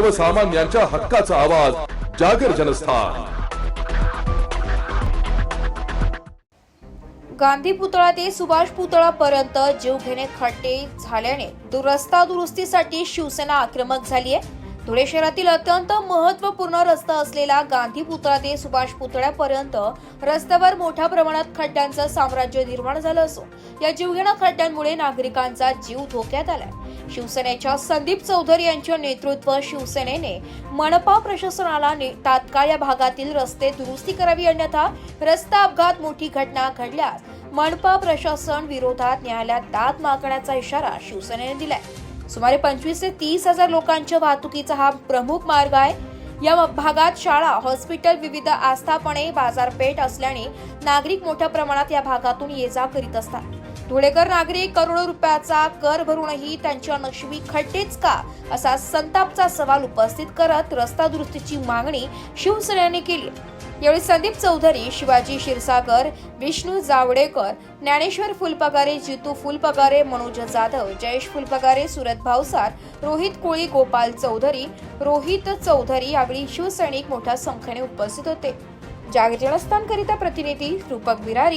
सर्वसामान्यांच्या हक्काचा आवाज जागर जनस्थान. गांधी पुतळा ते सुभाष पुतळापर्यंत जीवघेणे खड्डे झाल्याने रस्ता दुरुस्तीसाठी शिवसेना आक्रमक झाली आहे धुळे शहरातील अत्यंत महत्त्वपूर्ण रस्ता असलेला गांधी पुतळा ते सुभाष पुतळ्यापर्यंत रस्त्यावर मोठ्या प्रमाणात खड्ड्यांचं साम्राज्य निर्माण झालं असून या जीवघेणा खड्ड्यांमुळे नागरिकांचा जीव धोक्यात आलाय. शिवसेनेच्या संदीप चौधरी यांच्या नेतृत्व शिवसेनेने मनपा प्रशासनाला ने- तात्काळ या भागातील रस्ते दुरुस्ती करावी अन्यथा रस्ता अपघात मोठी घटना घडल्यास मनपा प्रशासन विरोधात न्यायालयात दाद मागण्याचा इशारा शिवसेनेने दिलाय. सुमारे पंचवीस ते तीस हजार लोकांच्या वाहतुकीचा हा प्रमुख मार्ग आहे. या भागात शाळा हॉस्पिटल विविध आस्थापने बाजारपेठ असल्याने नागरिक मोठ्या प्रमाणात या भागातून ये जा करीत असतात. धुळेकर नागरिक करोडो रुपयाचा कर भरूनही त्यांच्या नशिबी खड्डेच का असा संतापचा सवाल उपस्थित करत रस्ता दुरुस्तीची मागणी शिवसेनेने केली. यावेळी संदीप चौधरी शिवाजी क्षीरसागर विष्णू जावडेकर ज्ञानेश्वर फुलपगारे जितू फुलपगारे मनोज जाधव जयेश फुलपगारे सुरत भावसार रोहित कोळी गोपाल चौधरी रोहित चौधरी यावेळी शिवसैनिक मोठ्या संख्येने उपस्थित होते. जागरणस्थानकरिता प्रतिनिधी रूपक बिरारी